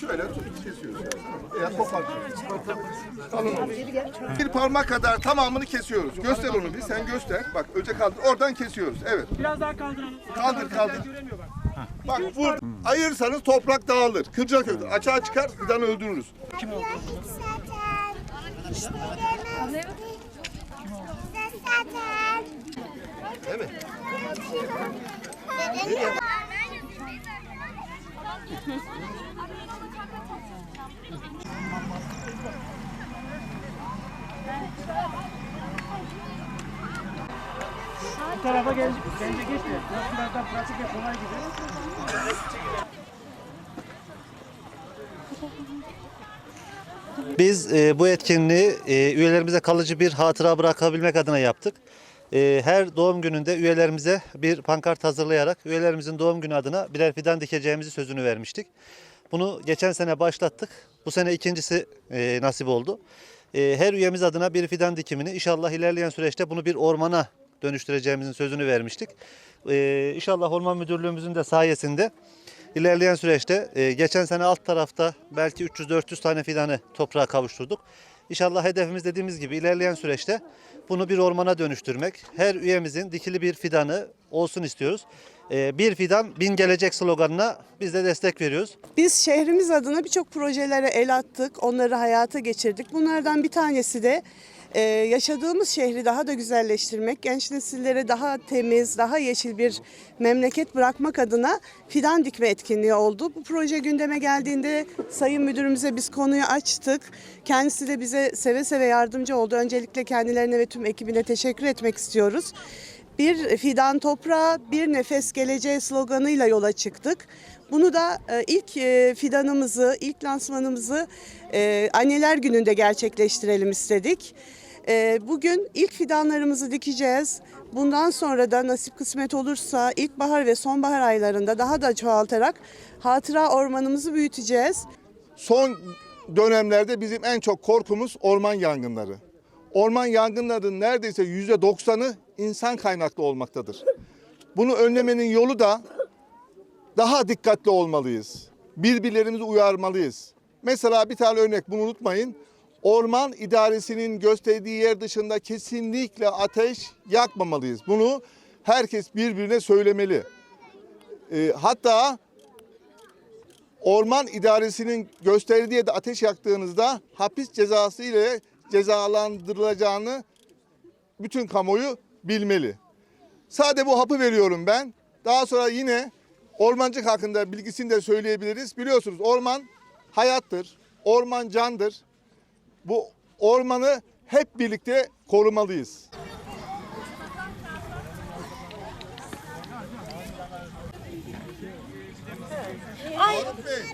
Şöyle tutup kesiyoruz. Veya kopartıyoruz. Kalın olur. Bir parmak kadar tamamını kesiyoruz. Göster onu bir. Sen göster. Bak önce kaldır. Oradan kesiyoruz. Evet. Biraz daha kaldıralım. Kaldır, kaldır. Göremiyor bak. Bak vur. Ayırsanız toprak dağılır. Kılcal kökü. Açığa çıkar. Fidanı öldürürüz. Bize zaten. Değil mi? Bu tarafa gel, bence geç de. Biraz, biraz daha pratik ve kolay gibi. Biz e, bu etkinliği e, üyelerimize kalıcı bir hatıra bırakabilmek adına yaptık. E, her doğum gününde üyelerimize bir pankart hazırlayarak üyelerimizin doğum günü adına birer fidan dikeceğimizi sözünü vermiştik. Bunu geçen sene başlattık. Bu sene ikincisi e, nasip oldu. E, her üyemiz adına bir fidan dikimini inşallah ilerleyen süreçte bunu bir ormana dönüştüreceğimizin sözünü vermiştik. E, inşallah Orman Müdürlüğümüzün de sayesinde İlerleyen süreçte e, geçen sene alt tarafta belki 300-400 tane fidanı toprağa kavuşturduk. İnşallah hedefimiz dediğimiz gibi ilerleyen süreçte bunu bir ormana dönüştürmek. Her üyemizin dikili bir fidanı olsun istiyoruz. E, bir fidan bin gelecek sloganına biz de destek veriyoruz. Biz şehrimiz adına birçok projelere el attık, onları hayata geçirdik. Bunlardan bir tanesi de e, yaşadığımız şehri daha da güzelleştirmek, genç nesillere daha temiz, daha yeşil bir memleket bırakmak adına fidan dikme etkinliği oldu. Bu proje gündeme geldiğinde Sayın Müdürümüze biz konuyu açtık. Kendisi de bize seve seve yardımcı oldu. Öncelikle kendilerine ve tüm ekibine teşekkür etmek istiyoruz. Bir fidan toprağa, bir nefes geleceği sloganıyla yola çıktık. Bunu da e, ilk e, fidanımızı, ilk lansmanımızı e, anneler gününde gerçekleştirelim istedik. Bugün ilk fidanlarımızı dikeceğiz. Bundan sonra da nasip kısmet olursa ilkbahar ve sonbahar aylarında daha da çoğaltarak hatıra ormanımızı büyüteceğiz. Son dönemlerde bizim en çok korkumuz orman yangınları. Orman yangınlarının neredeyse yüzde doksanı insan kaynaklı olmaktadır. Bunu önlemenin yolu da daha dikkatli olmalıyız. Birbirlerimizi uyarmalıyız. Mesela bir tane örnek bunu unutmayın. Orman idaresinin gösterdiği yer dışında kesinlikle ateş yakmamalıyız. Bunu herkes birbirine söylemeli. Ee, hatta Orman idaresinin gösterdiği yerde ateş yaktığınızda hapis cezası ile cezalandırılacağını bütün kamuoyu bilmeli. Sade bu hapı veriyorum ben. Daha sonra yine ormancılık hakkında bilgisini de söyleyebiliriz. Biliyorsunuz orman hayattır. Orman candır. Bu ormanı hep birlikte korumalıyız. Bey,